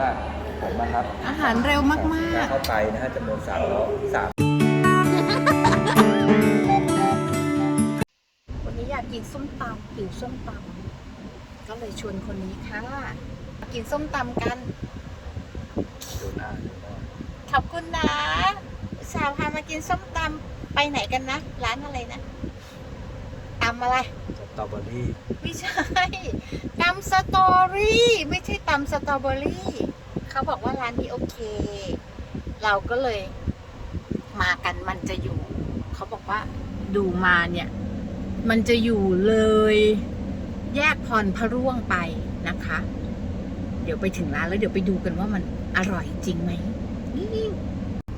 ว่าผมนะครับอาหารเร็วมากจะเข้าไปนะฮะจำนวนสามร้อยสามๆวันนี้อยากกินส้มตำหิวส้มตำก็เลยชวนคนนี้ค่ะ กินส้มตำกันดูหน้าดูหน้าขอบคุณนะสาวพามากินส้มตำไปไหนกันนะ ร้านอะไรนะตำอะไรส ตรอเบอรี่ไม่ใช่ตำสตอรี่ไม่ใช่ตำสตรอเบอรี่ เขาบอกว่าร้านนี้โอเค เราก็เลยมากันมันจะอยู่ เขาบอกว่าดูมาเนี่ย มันจะอยู่เลย แยกพรพระร่วงไปนะคะ เดี๋ยวไปถึงร้านแล้วเดี๋ยวไปดูกันว่ามันอร่อยจริงไหมนี่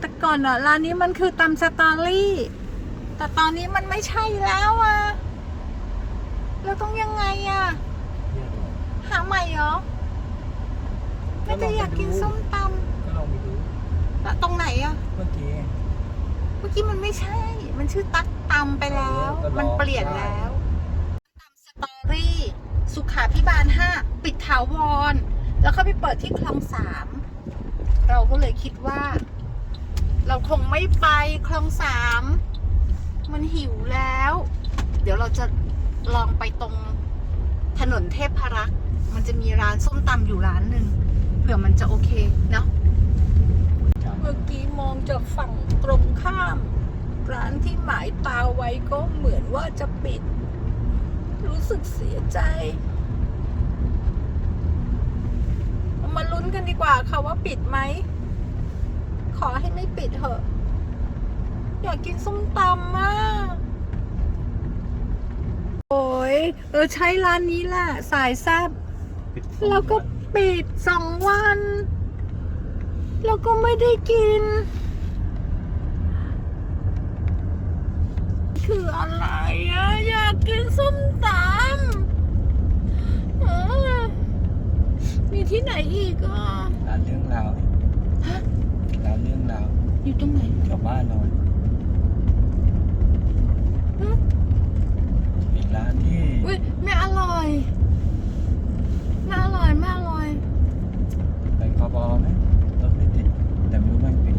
แต่ก่อนอะร้านนี้มันคือตำสตอรี่ แต่ตอนนี้มันไม่ใช่แล้วอะ เราต้องยังไงอะหาใหม่เหรอไม่ได้อยากกินส้มตก็ลองไปดูำแล้วตรงไหนอะเมื่อกี้ เมื่อกี้มันไม่ใช่ มันชื่อตักตำไปแล้วก็ลอง มันเปลี่ยนแล้วตำสตอรี่ สุขาพิบาลห้า ปิดถาวร แล้วก็ไปเปิดที่คลองสาม เราก็เลยคิดว่า เราคงไม่ไปคลองสาม มันหิวแล้ว เดี๋ยวเราจะ ลองไปตรงถนนเทพรักษ์มันจะมีร้านส้มตำอยู่ร้านหนึ่งเผื่อมันจะโอเคเนาะเมื่อกี้มองจากฝั่งตรงข้าม ร้านที่หมายตาไว้ก็เหมือนว่าจะปิด รู้สึกเสียใจเรามาลุ้นกันดีกว่าค่ะว่าปิดไหม ขอให้ไม่ปิดเถอะ อยากกินส้มตำมาก โอ้ยเออใช้ร้านนี้แหละสายแซบปิดแล้วก็ปิดสองวัน แล้วก็ไม่ได้กิน คืออะไรอะอยากกินส้มตำเออมีที่ไหนอีกอะร้านเรื่องราวฮะร้านเรื่องราวอยู่ตรงไหนแถวบ้านเราฮะอีก ร้านที่อุ้ยไม่อร่อยไม่อร่อยไม่อร่อยไปคอบอไหมรถไม่ติดแต่ไม่รู้มันปิด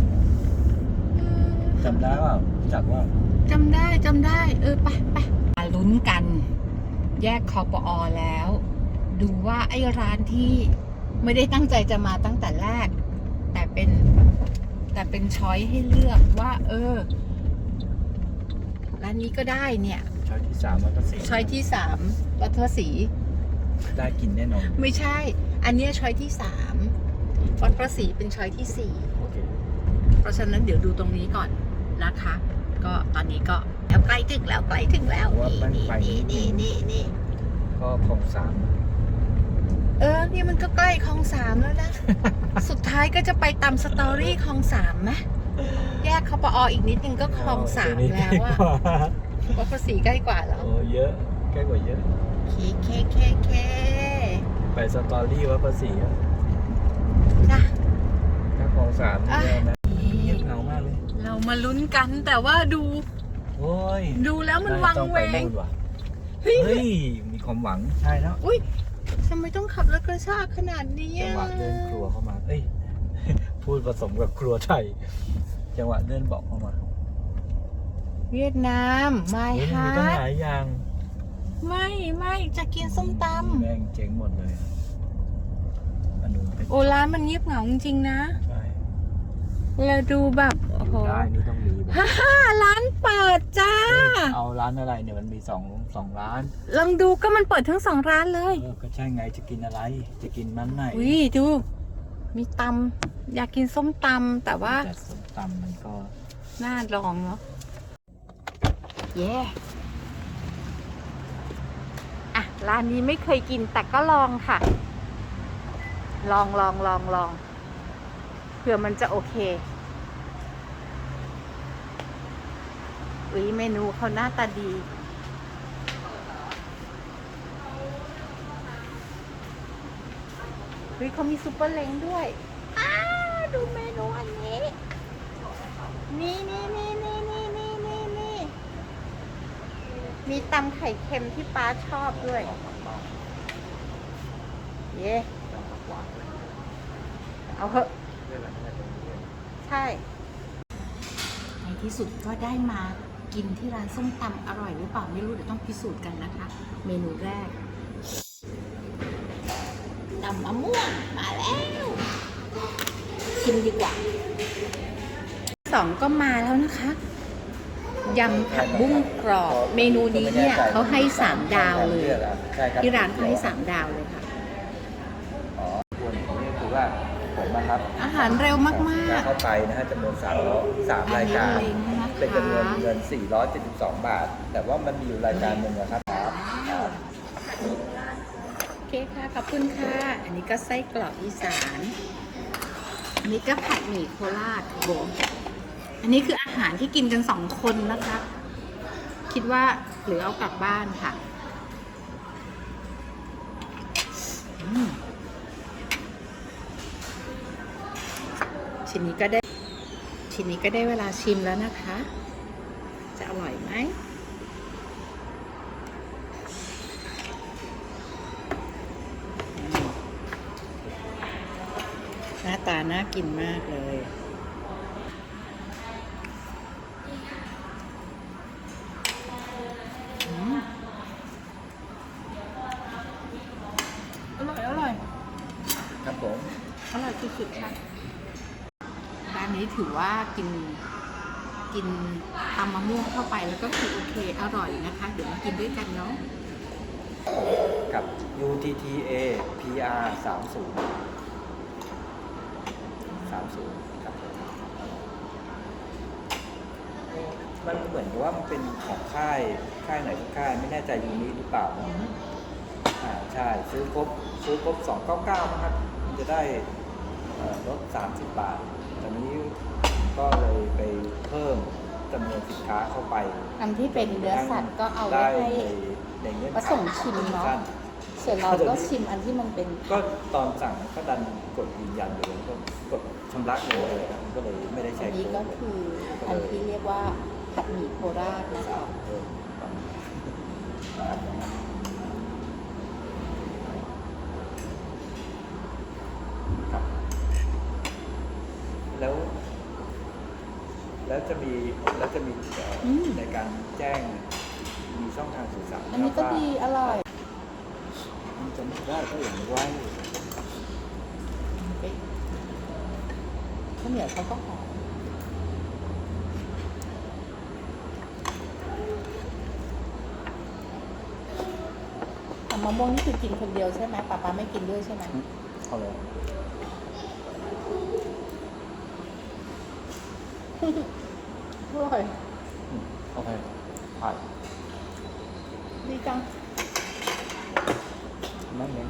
เออจำได้เปล่าจากว่าจำได้จำได้ เออไปไปมาลุ้นกัน แยกคอปอแล้ว ดูว่าไอ้ร้านที่ไม่ได้ตั้งใจจะมาตั้งแต่แรก แต่เป็นแต่เป็นช้อยให้เลือกว่า เออร้านนี้ก็ได้เนี่ย ช้อยที่สามวัดพระศรีช้อยที่สามวัฒนศรีได้กินแน่นอน ไม่ใช่ อันเนี้ยช้อยที่สามวัดพระศรีเป็นช้อยที่สี่โอเคเพราะฉะนั้นเดี๋ยวดูตรงนี้ก่อนนะคะ ก็ตอนนี้ก็แล้วใกล้ถึงแล้วใกล้ถึงแล้วนี่นี่นี่นี่นี่ก็ของสามเออนี่มันก็ใกล้คลองสามแล้วนะ สุดท้ายก็จะไปตามสตอรี่คลองสามไหมแยกเขาปออีกนิดนึงก็คลองสามแล้วอะ วัดภาษีใกล้กว่าแล้ว โอ้เยอะใกล้กว่าเยอะ เคเคเคเคไปสตอรี่วัดภาษีอะนะถ้าของสามนี่แย่นะเงียบเหงามากเลย เรามาลุ้นกันแต่ว่าดูโอ้ยดูแล้วมันวังต้องเวไปงนู่นว่ะเฮ้ย เฮ้ย มีความหวัง ใช่แล้วอุ้ยทำไมต้องขับรถกระชากขนาดนี้จังอะหวะเดินครัวเข้ามา เอ้ย พูดผสมกับครัวไทย จังหวะเดินเบอกเข้ามา เวียดนามไม่เฮ้ยฮะมีตั้งหลายอย่างไม่ไม่จะกินส้มตแม่งเจ๊งหมดเลยอันนู้นเป็นำโอร้านมันเงียบเหงาจริงๆนะใช่เราดูแบบโอ้โหได้นี่ต้องมีแบบฮ่าฮ่าร้านเปิดจ้าเฮ้ยเอาร้านอะไรเนี่ยมันมีสองสองร้านลองดูก็มันเปิดทั้งสองร้านเลยเออก็ใช่ไงจะกินอะไร จะกินมันไหนวิดู มีตำอยากกินส้มตำแต่ว่าแต่ส้มตำมันก็น่าลองเนาะ เย่อะร้านนี้ไม่เคยกินแต่ก็ลองค่ะ ลองลองลองลองเผื่อมันจะโอเคอุ้ยเมนูเขาหน้าตาดีเฮ้ยเขามีซุปเปอร์เล้งด้วย อ้าดูเมนูอันนี้ นี่นี่นี่นี่นี่ มีตำไข่เค็มที่ป้าชอบด้วย เย่เอาเถอะ ใช่ ในที่สุดก็ได้มากินที่ร้านส้มตำอร่อยหรือเปล่าไม่รู้เดี๋ยวต้องพิสูจน์กันนะคะ เมนูแรกตำมะม่วงมาแล้ว ชิมดีกว่าสองก็มาแล้วนะคะ ยำผักบุ้งกรอบ เมนูนี้เนี่ยเขาให้สามดาวเลยใช่ครับที่ร้านเขาให้สามดาวเลยค่ะอ๋อควรนี่คือว่าผมนะครับ อาหารเร็วมากเข้าไปนะฮะจำนวนสามร้อยสามรายการอันนี้ลิงก์นะคะเป็นจำนวนเงิน472 บาท แต่ว่ามันมีอยู่รายการหนึ่งนะครับครับๆโอเคค่ะขอบคุณค่ะ อันนี้ก็ไส้กรอกอีสานอันนี้ก็ผัดหมี่โคราชโบอันนี้คืออา หารที่กินกันสองคนนะคะ คิดว่าหรือเอากลับบ้านค่ะชิ้นนี้ก็ได้ ชิ้นนี้ก็ได้เวลาชิมแล้วนะคะ จะอร่อยไหมหน้าตาน่ากินมากเลย อืมอร่อย อร่อย ครับผม อร่อยสุดๆค่ะร้านนี้ ถือว่ากินกินตำมะม่วงเข้าไปแล้วก็คือโอเค อร่อยนะคะ เดี๋ยวมากินด้วยกันเนาะกับ UTTA PR 30 30ครับผมมันเหมือนกับว่ามันเป็นของค่ายค่ายไหนสักค่ายไม่แน่ใจยูนี้หรือเปล่านะอ่าใช่ ซื้อครบซื้อครบ299นะครับมันจะได้เอ่อลด30 บาทตอนนี้ ก็เลยไปเพิ่มจำนวนสินค้าเข้าไปอันที่เป็นเนื้อสัตว์ก็เอาไว้ได้ให้ในในเงื่อนไขผสมชิมเนาะสั้นส่วนเราก็ชิมอันที่มันเป็น ก็ตอนสั่งก็ดันกดยืนยันเลยก็กดชำระเงินเลยครับก็เลยไม่ได้อัใช้นนี้โค้ก็ดเลยคืออันที่เรียกว่าผัดหมี่โคราชนะคะ เออครับ แล้ว แล้วจะมีแล้วจะมีเอ่ออม ในการแจ้งมีช่องทางสื่อสารอันนี้ก็ดีอร่อยมันจะไม่ได้ก็อย่างไว้ข้าวเหนียวเขาก็หอมแต่มะม่วงนี่คือกินคนเดียวใช่ไหมป้าป้าไม่กินด้วยใช่ไหมเอาเลย อร่อย อืมโอเคผ่านดีจัง นั่นเอง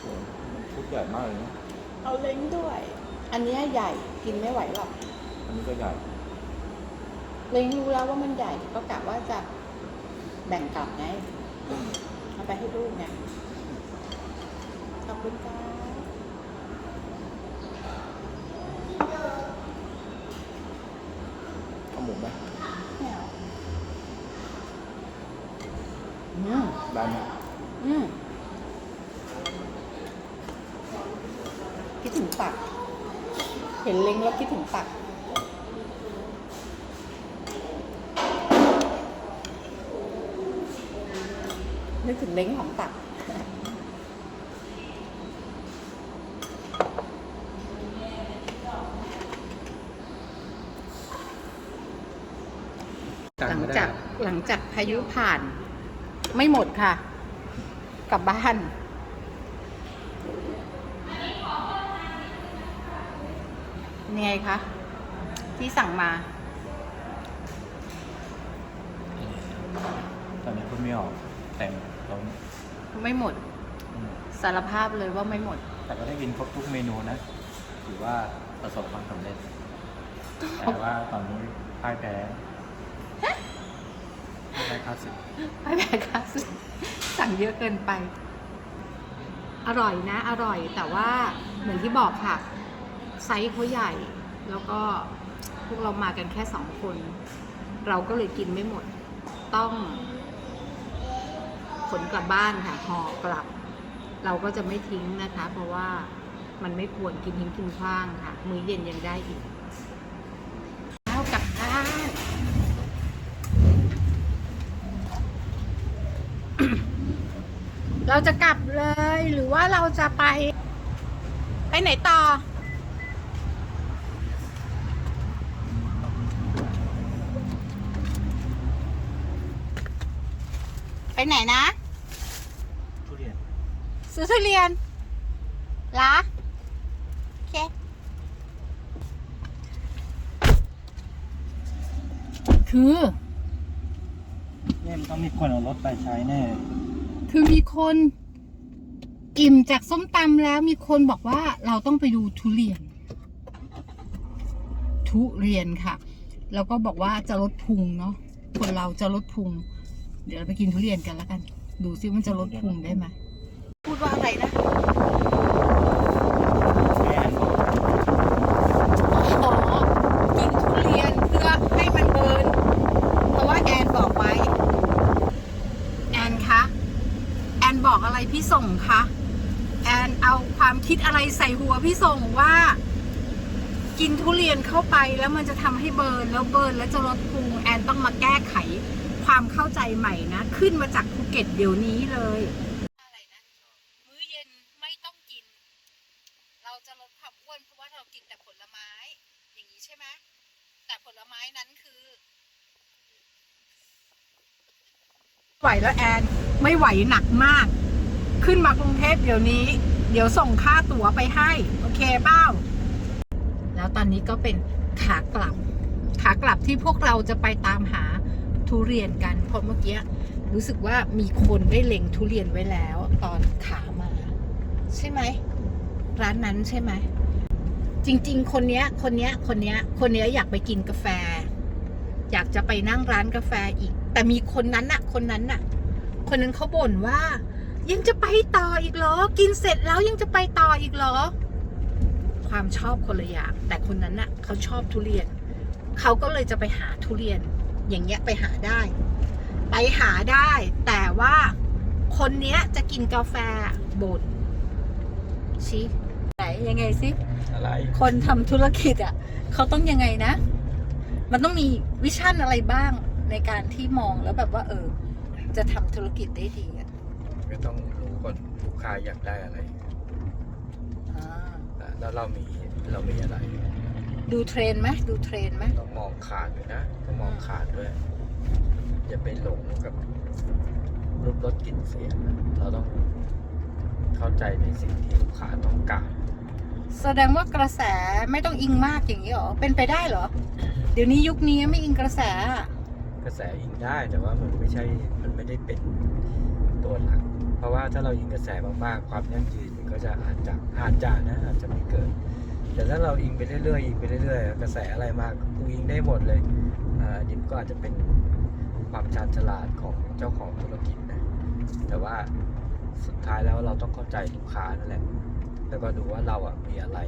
โอ้โหมันชุดใหญ่มากเลยนะเอาเล้งด้วย อันเนี้ยใหญ่กินไม่ไหวหรอก อันนี้ก็ใหญ่เล้งรู้แล้วว่ามันใหญ่ก็กะว่าจะแบ่งกลับไงเอาไปให้ลูกไงขอบคุณค่ะเอาหมูไหม ไม่เอาอื มได้ไหมอืมคิดถึงตัก เห็นเล้งแล้วคิดถึงตัก นึกถึงเล้งของตักหลังจากหลังจากพายุผ่าน ไม่หมดค่ะ กลับบ้านยังไงคะ ที่สั่งมา ตอนนี้พูดไม่ออกแต่เราไม่หมดอืมสารภาพเลยว่าไม่หมด แต่ก็ได้กินครบทุกเมนูนะ ถือว่าประสบความสำเร็จ แต่ว่าตอนนี้พ่ายแพ้ ห้าสสิกไม่แพ้ค่ะสั่งเยอะเกินไป อร่อยนะ อร่อยแต่ว่าเหมือนที่บอกค่ะ ไซส์เขาใหญ่ แล้วก็พวกเรามากันแค่สองคน เราก็เลยกินไม่หมด ต้องขนกลับบ้านค่ะห่อกลับ เราก็จะไม่ทิ้งนะคะ เพราะว่ามันไม่ควรกินทิ้งกินขว้างค่ะ มื้อเย็นยังได้อีกแล้วกลับบ้าน เราจะกลับเลยหรือว่าเราจะไป ไปไหนต่อ ไปไหนนะ ทุเรียน ซื้อทุเรียนเหรอโอเค คือ เนี่ยมันต้องมีคนเอารถไปใช้แน่ คือมีคนอิ่มจากส้มตำแล้วมีคนบอกว่าเราต้องไปดูทุเรียน ทุเรียนค่ะ แล้วก็บอกว่าจะลดพุงเนาะคนเราจะลดพุง เดี๋ยวเราไปกินทุเรียนกันแล้วกัน ดูซิมันจะลดพุงได้ไหมพูดว่าอะไรนะ แอนบอก ขอกินทุเรียนเพื่อให้มันเบิร์น เพราะว่าแอนบอกไว้ แอนคะ แอนบอกอะไรพี่ส่งคะ แอนเอาความคิดอะไรใส่หัวพี่ส่งว่า กินทุ เรียนเข้าไปแล้วมันจะทำให้เบิร์นแล้วเบิร์นแล้วจะลดพุงแอนต้องมาแก้ไขความเข้าใจใหม่นะ ขึ้นมาจากภูเก็ตเดี๋ยวนี้เลยอะไรนะมื้อเย็นไม่ต้องกิน เราจะลดความอ้วนเพราะว่าเรากินแต่ผลไม้ อย่างนี้ใช่ไหมแต่ผลไม้นั้นคือไหวแล้วแอนไม่ไหวหนักมาก ขึ้นมากรุงเทพเดี๋ยวนี้ เดี๋ยวส่งค่าตั๋วไปให้ โอเคเป้าแล้ว ตอนนี้ก็เป็นขากลับ ขากลับที่พวกเราจะไปตามหาทุเรียนกัน เพราะเมื่อกี้รู้สึกว่ามีคนได้เล็งทุเรียนไว้แล้ว ตอนขามา ใช่ไหม ร้านนั้นใช่ไหม จริง ๆ คนเนี้ย คนเนี้ย คนเนี้ย คนเนี้ยอยากไปกินกาแฟ อยากจะไปนั่งร้านกาแฟอีก แต่มีคนนั้นน่ะ คนนั้นน่ะ คนนั้นเขาบ่นว่า ยังจะไปต่ออีกเหรอ กินเสร็จแล้วยังจะไปต่ออีกเหรอ ความชอบคนละอย่าง แต่คนนั้นน่ะเขาชอบทุเรียน เขาก็เลยจะไปหาทุเรียน อย่างเงี้ยไปหาได้ ไปหาได้ แต่ว่าคนเนี้ยจะกินกาแฟบ่นชี้ไหนยังไงสิอะไรคนทำธุรกิจอะเขาต้องยังไงนะ มันต้องมีวิชั่นอะไรบ้างในการที่มองแล้วแบบว่า เออ จะทำธุรกิจได้ดีอะก็ต้องรู้ก่อนลูกค้าอยากได้อะไร อ่า แล้วเรามีเรามีอะไรดูเทรนด์ไหมดูเทรนด์ไหมต้องมองขาดด้วยนะต้องมองขาดด้วยอย่าไปหลงกับรูปรสกลิ่นเสียงนะเราต้องเข้าใจในสิ่งที่ลูกค้าต้องการแสดงว่ากระแสไม่ต้องอิงมากอย่างนี้หรอ เป็นไปได้เหรอ เดี๋ยวนี้ยุคนี้ไม่อิงกระแสอะกระแสอิงได้แต่ว่ามันไม่ใช่ มันไม่ได้เป็นตัวหลัก เพราะว่าถ้าเราอิงกระแสมากๆความยั่งยืนมัน ก็จะอาจจะอาจจะนะอาจจะไม่เกิด แต่ถ้าเราอิงไปเรื่อยๆอิงไปเรื่อยๆกระแสอะไรมากูอิงได้หมดเลยอ่าอันก็อาจจะเป็นความชาญฉลาดของเจ้าของธุรกิจนะแต่ว่าสุดท้ายแล้วเราต้องเข้าใจลูกค้านั่นแหละแล้วก็ดูว่าเราอะมีอะไร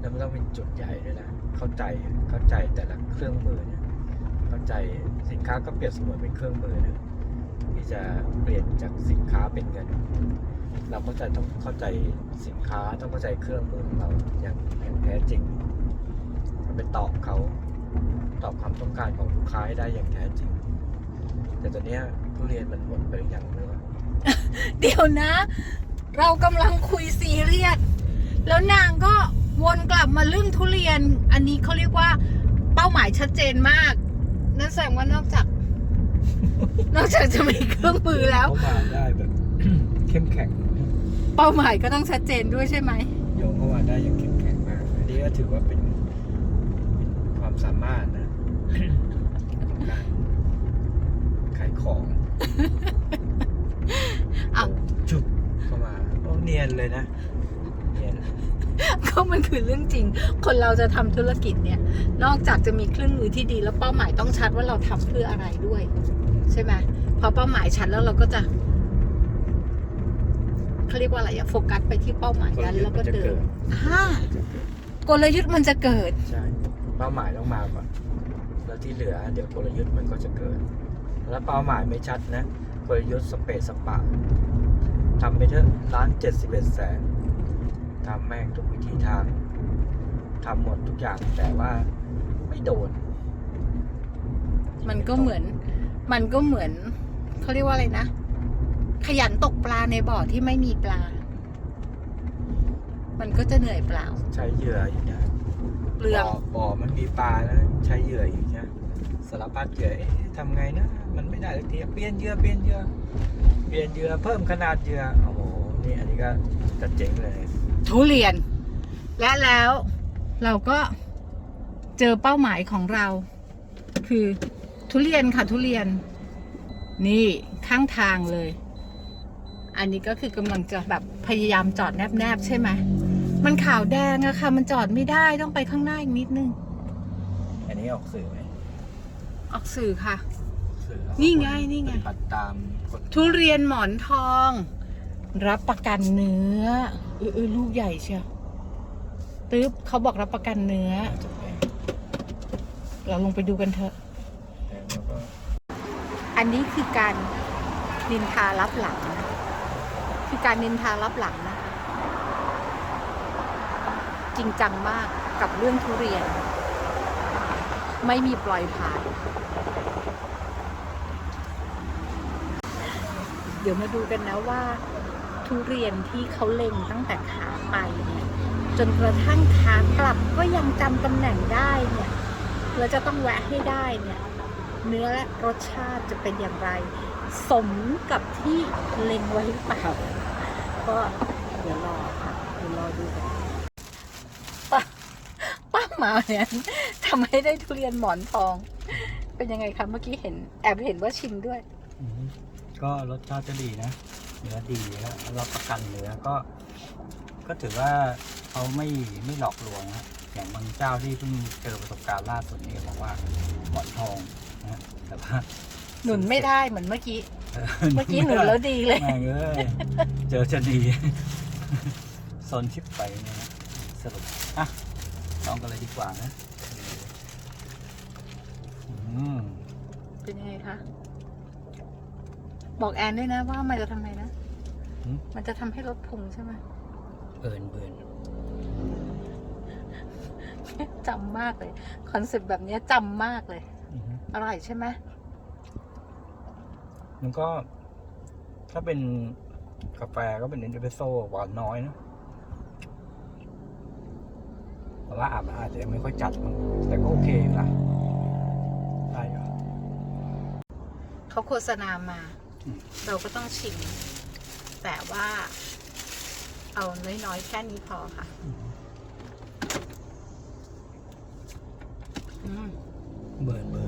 แล้วมันต้องเป็นจุดใหญ่ด้วยนะ เข้าใจ เข้าใจแต่ละเครื่องมือเนี่ย เข้าใจสินค้าก็เปรียบเสมือนเป็นเครื่องมือนะที่จะเปลี่ยนจากสินค้าเป็นเงิน เราเข้าใจต้องเข้าใจสินค้าต้องเข้าใจเครื่องมือของเราอย่างอย่างแท้จริง มันไปตอบเขาตอบความต้องการของลูกค้าให้ได้อย่างแท้จริง แต่ตอนเนี้ยทุเรียนมันหมดไปหรือยังไม่รู้เดี๋ยวนะ เรากำลังคุยซีเรียสแล้วนางก็วนกลับมาเรื่องทุเรียน อันนี้เขาเรียกว่าเป้าหมายชัดเจนมาก นั่นแสดงว่านอกจาก นอกจากจะมีเครื่องมือแล้วเขามาได้แบบ เข้มแข็ง เป้าหมายก็ต้องชัดเจนด้วยใช่ไหมโยงเข้ามาได้อย่างเข้มแข็งมากอันนี้ก็ถือว่าเป็นเป็นความสามารถนะของการขายของอ้าวจุบเข้ามาโอ้เนียนเลยนะเนียนก็มันคือเรื่องจริง คนเราจะทำธุรกิจเนี่ย นอกจากจะมีเครื่องมือที่ดีแล้วเป้าหมายต้องชัดว่าเราทำเพื่ออะไรด้วย ใช่ไหมพอเป้าหมายชัดแล้วเราก็จะ เขาเรียกว่าอะไรอะโฟกัสไปที่เป้าหมายนั้นแล้วก็เดินฮ่ากลยุทธ์มันจะเกิด ใช่ เป้าหมายต้องมาก่อน แล้วที่เหลือเดี๋ยวกลยุทธ์มันก็จะเกิด แล้วเป้าหมายไม่ชัดนะ กลยุทธ์สเปซสปะทำไปเถอะล้านเจ็ดสิบเอ็ดแสนทำแม่งทุกวิธีทางทำหมดทุกอย่างแต่ว่าไม่โดน มันก็เหมือน มันก็เหมือนเขาเรียกว่าอะไรนะ ขยันตกปลาในบ่อที่ไม่มีปลา มันก็จะเหนื่อยเปล่า ใช้เหยื่ออีกนะเปลือง บ่บ่อมันมีปลาแล้วใช้เหยื่ออีกนะสารพัดเหยื่อเอ๊ะทำไงนะ มันไม่ได้สักทีเปลี่ยนเหยื่อเปลี่ยนเหยื่อเปลี่ยนเหยื่อเพิ่มขนาดเหยื่อโอ้โหนี่อันนี้ก็จะเจ๋งเลย ทุเรียน และแล้วเราก็เจอเป้าหมายของเรา คือทุเรียนค่ะทุเรียน นี่ข้างทางเลย อันนี้ก็คือกำลังจะแบบพยายามจอดแนบๆใช่ไหมมันขาวแดงอะค่ะ มันจอดไม่ได้ต้องไปข้างหน้าอีกนิดนึง อันนี้ออกสื่อไหมออกสื่อค่ะสื่อนี่ไงนี่ไงปฏิบัติตามกฎทุเรียนหมอนทอง รับประกันเนื้อเออเออลูกใหญ่เชียวตึ๊บเขาบอกรับประกันเนื้อจะแพงเราลงไปดูกันเถอะแต่แล้วก็อันนี้คือการนินทารับหลังนะ คือการนินทารับหลังนะคะ จริงจังมากกับเรื่องทุเรียน ไม่มีปล่อยผ่าน เดี๋ยวมาดูกันนะว่า ทุเรียนที่เขาเล็งตั้งแต่ขาไปเนี่ยจนกระทั่งขากลับก็ยังจำตำแหน่งได้เนี่ยแล้วจะต้องแวะให้ได้เนี่ยเนื้อและรสชาติจะเป็นอย่างไร สมกับที่เล็งไว้หรือเปล่า ก็เดี๋ยวรอค่ะเดี๋ยวรอดูกันป้าป้าหมาเนี่ยทำให้ได้ทุเรียนหมอนทอง เป็นยังไงคะเมื่อกี้เห็นแอบเห็นว่าชิมด้วย อืมก็รสชาติจะดีนะเนื้อดีแล้วรับประกันเนื้อก็ ก็ถือว่าเขาไม่ไม่หลอกลวงนะอย่างบางเจ้าที่เพิ่งเจอประสบการณ์ล่าสุดนี่บอกว่าหมอนทองนะแต่ว่า หนุนไม่ได้เหมือนเมื่อกี้ เมื่อกี้หนุนแล้วดีเลย แม่งเอ้ยเจอจะดีซนชิปไปเนี่ยนะสรุปอะลองกันเลยดีกว่านะอืมเป็นยังไงคะ บอกแอนด้วยนะว่ามันจะทำไมนะ มันจะทำให้ลดพุงใช่ไหมเบิร์นเบิร์นจำมากเลย คอนเซปต์แบบเนี้ยจำมากเลยอือฮึอร่อยใช่ไหม มันก็ ถ้าเป็นกาแฟก็เป็นเอสเปรสโซ่หวานน้อยนะแต่ว่าอาจอาจจะยังไม่ค่อยจัดมั้งแต่ก็โอเคอยู่นะได้อยู่เขาโฆษณามาอืมเราก็ต้องชิม แต่ว่า เอาน้อยๆแค่นี้พอค่ะอืมเบิร์นเบิร์น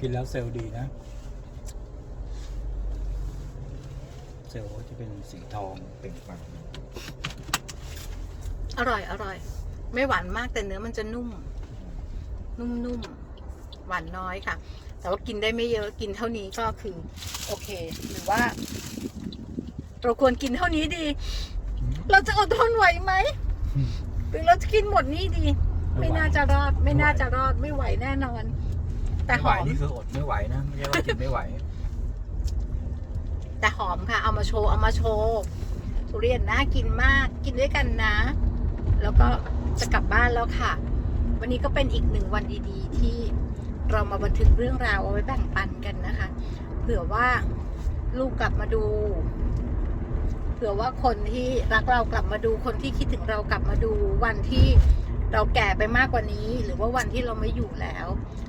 กินแล้วเซลล์ดีนะ เซลล์ก็จะเป็นสีทองเปล่งปลั่งอร่อย อร่อย ไม่หวานมากแต่เนื้อมันจะนุ่ม นุ่มๆหวานน้อยค่ะ แต่ว่ากินได้ไม่เยอะกินเท่านี้ก็คือ โอเค หรือว่าเราควรกินเท่านี้ดี เราจะอดทนไหวไหมหรือเราจะกินหมดนี่ดี ไม่น่าจะรอด ไม่น่าจะรอดไม่ไหวแน่นอน แต่หไม่อไหวมนี่คืออดไม่ไหวนะ ไม่ใช่ว่ากินไม่ไหว แต่หอมค่ะ เอามาโชว์ เอามาโชว์ ทุเรียนน่ากินมาก กินด้วยกันนะ แล้วก็จะกลับบ้านแล้วค่ะ วันนี้ก็เป็นอีกหนึ่งวันดีๆ ที่เรามาบันทึกเรื่องราวเอาไว้แบ่งปันกันนะคะ เผื่อว่าลูกกลับมาดู เผื่อว่าคนที่รักเรากลับมาดู คนที่คิดถึงเรากลับมาดู วันที่ เราแก่ไปมากกว่านี้ หรือว่าวันที่เราไม่อยู่แล้ว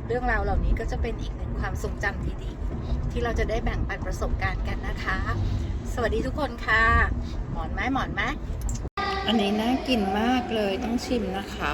เรื่องราวเหล่านี้ก็จะเป็นอีกหนึ่งความทรงจำดีๆ ที่เราจะได้แบ่งปันประสบการณ์กันนะคะ สวัสดีทุกคนค่ะ หมอนไหมหมอนไหมอันนี้น่ากินมากเลยต้องชิมนะคะ